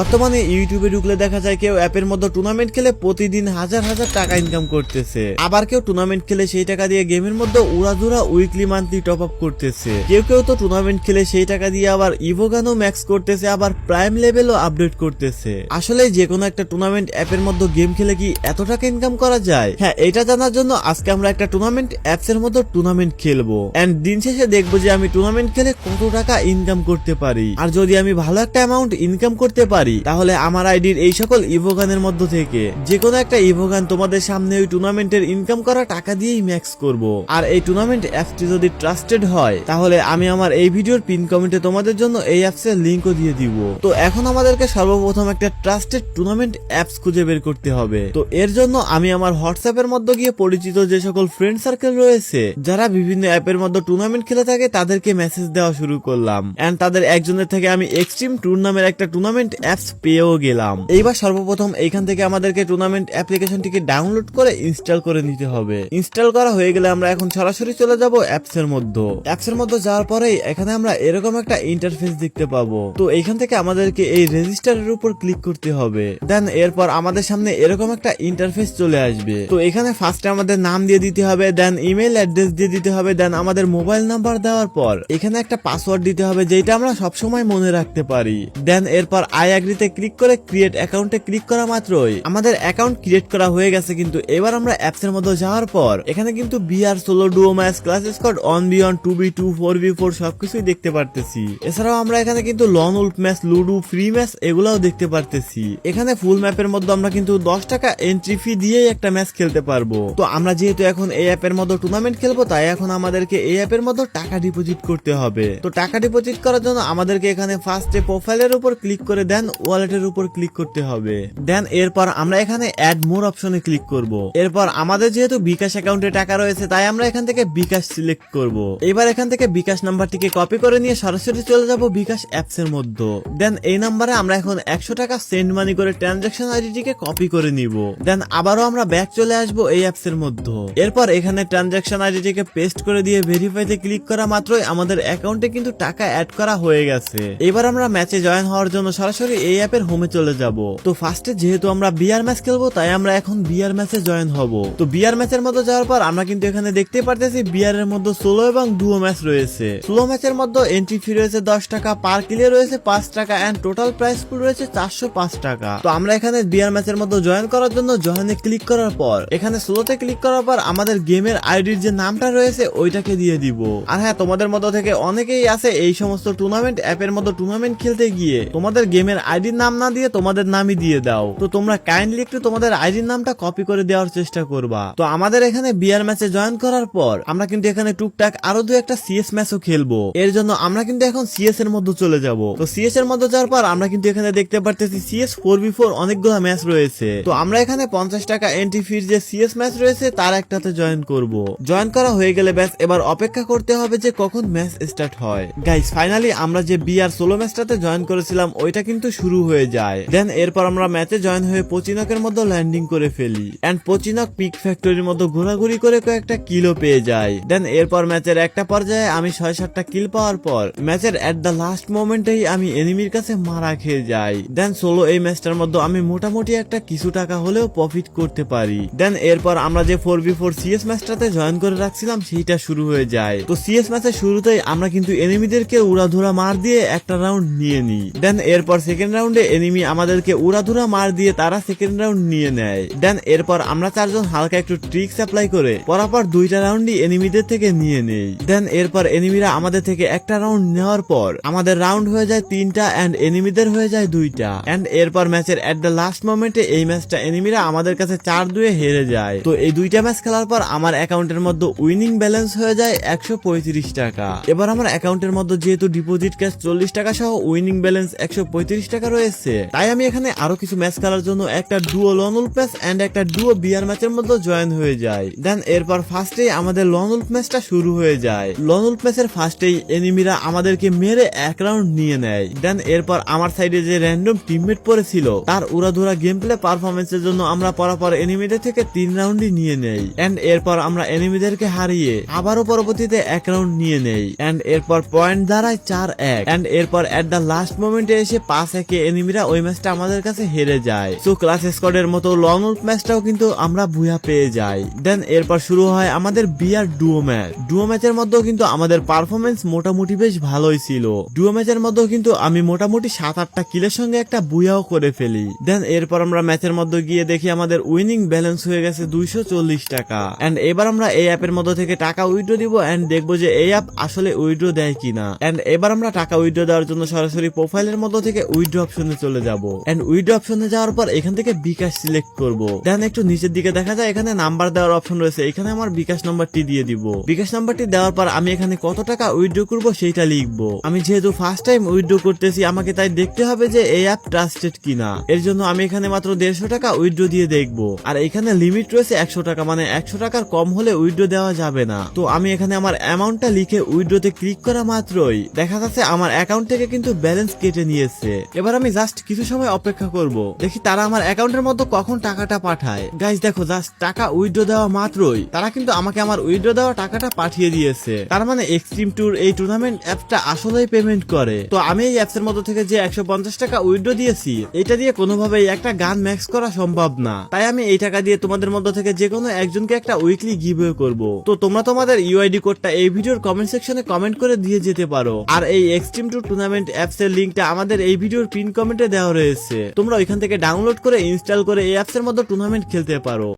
বর্তমানে ইউটিউবে ঢুকলে দেখা যায় কেউ অ্যাপের মধ্যে টুর্নামেন্ট খেলে প্রতিদিন হাজার হাজার টাকা ইনকাম করতেছে। আবার কেউ টুর্নামেন্ট খেলে সেই টাকা দিয়ে গেমের মধ্যে উড়াধুরা উইকলি মান্থলি টপ আপ করতেছে। কেউ কেউ তো টুর্নামেন্ট খেলে সেই টাকা দিয়ে আবার ইভোগানও ম্যাক্স করতেছে, আবার প্রাইম লেভেলও আপডেট করতেছে। আসলে যে কোনো একটা টুর্নামেন্ট অ্যাপের মধ্যে গেম খেলে কি এত টাকা ইনকাম করা যায়? হ্যাঁ এটা জানার জন্য আজকে আমরা একটা টুর্নামেন্ট অ্যাপস এর মধ্যে টুর্নামেন্ট খেলব। এন্ড দিন শেষে দেখব যে আমি টুর্নামেন্ট খেলে কত টাকা ইনকাম করতে পারি। আর যদি আমি ভালো একটা অ্যামাউন্ট ইনকাম করতে পারি তাহলে আমার আইডির এই সকল ইভোগানের মধ্য থেকে যে কোনো একটা ইভোগান তোমাদের সামনে ওই টুর্নামেন্টের ইনকাম করা টাকা দিয়েই ম্যাক্স করব। আর এই টুর্নামেন্ট অ্যাপসটি যদি ট্রাস্টেড হয়, তাহলে আমি আমার এই ভিডিওর পিন কমেন্টে তোমাদের জন্য এই অ্যাপসের লিঙ্কও দিয়ে দিব। তো এখন আমাদেরকে সর্বপ্রথম একটা ট্রাস্টেড টুর্নামেন্ট অ্যাপস খুঁজে বের করতে হবে। তো এর জন্য আমি আমার হোয়াটসঅ্যাপের মধ্যে গিয়ে পরিচিত যে সকল ফ্রেন্ড সার্কেল রয়েছে, যারা বিভিন্ন অ্যাপের মধ্যে টুর্নামেন্ট খেলে থাকে, তাদেরকে মেসেজ দেওয়া শুরু করলাম। এন্ড তাদের একজনের থেকে আমি এক্সট্রিম ট্যুর নামের একটা টুর্নামেন্ট অ্যাপস পেয়েও গেলাম। এইবার সর্বপ্রথম এইখান থেকে আমাদেরকে টুর্নামেন্ট অ্যাপ্লিকেশনটিকে ডাউনলোড করে ইনস্টল করে নিতে হবে। ইনস্টল করা হয়ে গেলে আমরা এখন সরাসরি চলে যাব অ্যাপস এর মধ্যে। অ্যাপস এর মধ্যে যাওয়ার পরেই এখানে আমরা এরকম একটা ইন্টারফেস দেখতে পাবো। তো এইখান থেকে আমাদেরকে এই রেজিস্টারের উপর ক্লিক করতে হবে। দেন এরপর আমাদের সামনে এরকম একটা ইন্টারফেস চলে আসবে। তো এখানে ফার্স্টে আমাদের নাম দিয়ে দিতে হবে দেন ইমেল অ্যাড্রেস দিয়ে দিতে হবে দেন আমাদের মোবাইল নাম্বার দেওয়ার পর এখানে একটা পাসওয়ার্ড দিতে হবে যেটা আমরা সবসময় মনে রাখতে পারি। দেন এরপর আই অ্যাগ্রিতে ক্লিক করে ক্রিয়েট অ্যাকাউন্টে ক্লিক করা মাত্রই আমাদের অ্যাকাউন্ট ক্রিয়েট করা হয়ে গেছে কিন্তু এবার আমরা অ্যাপস এর মধ্যে যাওয়ার পর এখানে কিন্তু BR solo duo match class squad one B one two B two four B four সবকিছুই দেখতে পারতেছি। এছাড়াও আমরা এখানে কিন্তু lone wolf match ludo free match এগুলাও দেখতে পারতেছি। এখানে ফুল ম্যাপের মধ্যে আমরা কিন্তু দশ টাকা এন্ট্রি ফি দিয়েই একটা ম্যাচ খেলতে পারব। তো আমরা যেহেতু এখন এই অ্যাপের মধ্যে টুর্নামেন্ট খেলব, তাই এখন আমাদেরকে এই অ্যাপের মধ্যে টাকা ডিপোজিট করতে হবে। তো টাকা ডিপোজিট করার জন্য আমাদেরকে এখানে ফার্স্টে প্রোফাইলের উপর ক্লিক করে দেন ওয়ালেটের উপর ক্লিক করতে হবে। দেন এরপর আমরা এখানে অ্যাড মোর অপশনে ক্লিক করব। এরপর আমাদের যেহেতু বিকাশ অ্যাকাউন্টে টাকা রয়েছে, তাই আমরা এখান থেকে বিকাশ সিলেক্ট করব। এবার এখান থেকে বিকাশ নাম্বারটিকে কপি করে নিয়ে সরাসরি চলে যাব বিকাশ অ্যাপস এর মধ্যে। দেন এই নাম্বারে আমরা এখন একশো টাকা সেন্ড মানি করে ট্রানজাকশন আইডিটিকে কপি করে নিব। দেন আবারও আমরা ব্যাক চলে আসব এই অ্যাপস এর মধ্যে। এরপর এখানে ট্রানজাকশন আইডিটিকে পেস্ট করে দিয়ে ভেরিফাইতে ক্লিক করা মাত্রই আমাদের অ্যাকাউন্টে কিন্তু টাকা অ্যাড করা হয়ে গেছে। এবার আমরা ম্যাচে জয়েন হওয়ার জন্য সরাসরি এই অ্যাপের হোমে চলে যাব। তো ফার্স্টে যেহেতু আমরা বিয়ার ম্যাচ খেলব, তাই আমরা এখন বিয়ার ম্যাচে জয়েন হব। তো বিয়ার ম্যাচের মধ্যে যাওয়ার পর আমরা কিন্তু এখানে দেখতে পারতেছি বিয়ারের মধ্যে সোলো এবং ডুও ম্যাচ রয়েছে। সোলো ম্যাচের মধ্যে এন্ট্রি ফি রয়েছে দশ টাকা পার কিলে রয়েছে পাঁচ টাকা এন্ড টোটাল প্রাইস পুল রয়েছে চারশো পাঁচ টাকা। তো আমরা এখানে বিয়ার ম্যাচের মধ্যে জয়েন করার জন্য জয়েনে ক্লিক করার পর, এখানে স্লোতে ক্লিক করার পর আমাদের গেমের আইডির যে নামটা রয়েছে, ওইটাকে দিয়ে দিব। আর হ্যাঁ তোমাদের মধ্যে থেকে অনেকেই আছে এই সমস্ত টুর্নামেন্ট অ্যাপের মতো টুর্নামেন্ট খেলতে গিয়ে। তোমাদের গেমের আইডির নাম না দিয়ে তোমাদের নামই দিয়ে দাও। তো তোমরা কাইন্ডলি একটু তোমাদের আইডির নামটা কপি করে দেওয়ার চেষ্টা করবা। তো আমাদের এখানে বিয়ার ম্যাচে জয়েন করার পর, আমরা কিন্তু এখানে টুকটাক আরও দু একটা সিএস ম্যাচও খেলব। এর জন্য আমরা কিন্তু এখন সিএস এর মধ্যে চলে যাব। তো সিএস এর মধ্যে যাওয়ার পর আমরা কিন্তু এখানে দেখতে পারতেছি সিএস ফোর বি ফোর অনেকগুলো ম্যাচ রয়েছে। তো আমরা এখানে পঞ্চাশ টাকা এন্ট্রি ফির যে সিএস ম্যাচ রয়েছে, তার একটাতে জয়েন করব। জয়েন করা হয়ে গেলে ব্যাস, এবার অপেক্ষা করতে হবে যে কখন ম্যাচ স্টার্ট হয়। গাইস ফাইনালি আমরা যে বিআর সোলো ম্যাচটাতে জয়েন করেছিলাম, ওইটা কিন্তু শুরু হয়ে যায়। দেন এরপর আমরা ম্যাচে জয়েন হয়ে পচিনকের মধ্যে ল্যান্ডিং করে ফেলি। এন্ড পচিনক পিক ফ্যাক্টরির মধ্যে ঘোরাঘুরি করে কয়েকটা কিলো পেয়ে যায়। দেন এরপর ম্যাচের একটা পর্যায়ে আমি ছয় সাতটা কিল পাওয়ার পর ম্যাচের এট দ্য লাস্ট মোমেন্টেই আমি এনিমির কাছে মারা খেয়ে যাই। দেন সোলো এই ম্যাচটার মধ্যে আমি মোটামুটি একটা কিছু টাকা হলেও প্রফিট করতে পারি। দেন এরপর আমরা যে ফোর বি ফোর সিএস ম্যাচটাতে জয়েন করে রাখছিলাম, সেইটা শুরু হয়ে যায়। তো সিএস ম্যাচের শুরুতেই আমরা কিন্তু এনিমিদেরকে উড়াধুরা মার দিয়ে একটা রাউন্ড নিয়ে নিই। দেন এরপর সেকেন্ড রাউন্ডে এনিমি আমাদেরকে উড়াধুরা মার দিয়ে তারা সেকেন্ড রাউন্ড নিয়ে নেয়। দেন এরপর আমরা চারজন হালকা একটু ট্রিক্স অ্যাপ্লাই করে পরাপর দুইটা রাউন্ডই এনিমিদের থেকে নিয়ে নেই। দেন এরপর এনিমিরা আমাদের থেকে একটা রাউন্ড নেওয়ার পর আমাদের রাউন্ড হয়ে যায় তিনটা এন্ড এনিমিদের হয়ে যায় দুইটা। এন্ড এরপর ম্যাচের এট দ্য লাস্ট মোমেন্টে এই ম্যাচটা এনিমিরা আমাদের কাছে চার দুয়ে হেরে যায়। তো এই দুইটা ম্যাচ খেলার পর আমার অ্যাকাউন্টের মধ্যে উইনিং ব্যালেন্স হয়ে যায় একশো পঁয়ত্রিশ টাকা। এবার আমার অ্যাকাউন্টের মধ্যে যেহেতু ডিপোজিট ক্যাশ চল্লিশ টাকা সহ উইনিং ব্যালেন্স একশো পঁয়ত্রিশ টাকা রয়েছে। তাই আমি এখানে আরও কিছু ম্যাচ খেলার জন্য একটা ডুও লনুল প্যাস এন্ড একটা ডুও বিয়ার ম্যাচের মধ্যে জয়েন হয়ে যায় দেন এরপর ফার্স্টেই আমাদের লনুল ম্যাচটা শুরু হয়ে যায়। লনুল ম্যাচের ফার্স্টেই এনিমিরা আমাদেরকে মেরে এক রাউন্ড নিয়ে নেয়। দেন এরপর আমার সাইডে যে র্যান্ডম টিমমেট পড়েছিল, তার উড়াধুরা গেম প্লে পারফরমেন্সের জন্য আমরা পরাপর এনিমিদের থেকে তিন রাউন্ডই নিয়ে নেই। এন্ড এরপর আমরা এনিমিদেরকে হারিয়ে আবারও পরবর্তীতে এক রাউন্ড নিয়ে নেই। এন্ড এরপর পয়েন্ট দাঁড়ায় চার এক। এন্ড এরপর এট দ্য লাস্ট মোমেন্টে এসে পাঁচ এক থেকে এনিমিরা ওই ম্যাচটা আমাদের কাছে হেরে যায়। সো ক্লাস স্কোয়াডের মতো লং উল্ফ ম্যাচটাও কিন্তু আমরা বুয়া পেয়ে যাই। দেন এরপর শুরু হয় আমাদের বিয়ার ডুও ম্যাচ ডুও ম্যাচের মধ্যেও কিন্তু আমাদের পারফরমেন্স মোটামুটি বেশ ভালোই ছিল। ডুও ম্যাচের মধ্যেও কিন্তু আমি মোটামুটি সাত আটটা কিলের সঙ্গে একটা বুয়াও করে ফেলি। দেন এরপর আমরা ম্যাচের মধ্যে গিয়ে দেখি আমাদের উইনিং ব্যালেন্স হয়ে গেছে দুইশো চল্লিশ টাকা। এন্ড এবার আমরা এই অ্যাপের মধ্যে থেকে টাকা উইড্রো দিব এন্ড দেখব যে এই অ্যাপ আসলে উইড্রো দেয় কিনা। এন্ড এবার আমরা টাকা উইড্রো দেওয়ার জন্য সরাসরি প্রোফাইলের মধ্যে থেকে উইড্রো অপশনে চলে যাব। এন্ড উইড্রো অপশনে যাওয়ার পর এখান থেকে বিকাশ সিলেক্ট করব। দেন একটু নিচের দিকে দেখা যায় এখানে নাম্বার দেওয়ার অপশন রয়েছে। এখানে আমার বিকাশ নাম্বারটি দিয়ে দিব। বিকাশ নাম্বারটি দেওয়ার পর আমি এখানে কত টাকা উইড্রো করব সেইটা লিখব। আমি যেহেতু ফার্স্ট টাইম উইড্রো করতেছি, আমাকে তাই দেখতে হবে যে এই অ্যাপ ট্রাস্টেড কিনা। এর জন্য আমি এখানে মাত্র দেড়শো টাকা উইড্রো দিয়ে দেখব। আর এখানে লিমিট রয়েছে একশো টাকা মানে একশো টাকার কম হলে উইড্রো দেওয়া যাবে না। তো আমি এখানে আমার অ্যামাউন্টটা লিখে উইড্রোতে ক্লিক করা মাত্রই দেখা যাচ্ছে আমার অ্যাকাউন্ট থেকে কিন্তু ব্যালেন্স কেটে নিয়েছে। এবার আমি জাস্ট কিছু সময় অপেক্ষা করব। দেখি তারা আমার অ্যাকাউন্টের মধ্যে কখন টাকাটা পাঠায়। গাইজ দেখো জাস্ট টাকা উইড্রো দেওয়া মাত্রই। তারা কিন্তু আমাকে আমার উইড্রো দেওয়া টাকাটা পাঠিয়ে দিয়েছে। তার মানে এক্সট্রিম ট্যুর এই টুর্নামেন্ট অ্যাপটা আসলেই পেমেন্ট করে। তো আমি এই অ্যাপসের মধ্যে থেকে যে একশো পঞ্চাশ টাকা উইড্রো দিয়েছি, এটা দিয়ে কোনোভাবেই একটা গান ম্যাক্স করা সম্ভব না। তাই আমি এই টাকা দিয়ে তোমাদের মধ্যে থেকে যে কোনো একজনকে একটা উইকলি গিভওয়ে করব। তো তোমরা তোমাদের ইউআইডি কোডটা এই ভিডিওর কমেন্ট সেকশনে কমেন্ট করে দিয়ে যেতে পারো। আর এই এক্সট্রিম টু টুর্নামেন্ট অ্যাপস এর লিঙ্কটা আমাদের এই ভিডিওর পিন কমেন্টে দেওয়া রয়েছে। তোমরা ওইখান থেকে ডাউনলোড করে ইনস্টল করে এই অ্যাপস এর মধ্যে টুর্নামেন্ট খেলতে পারো।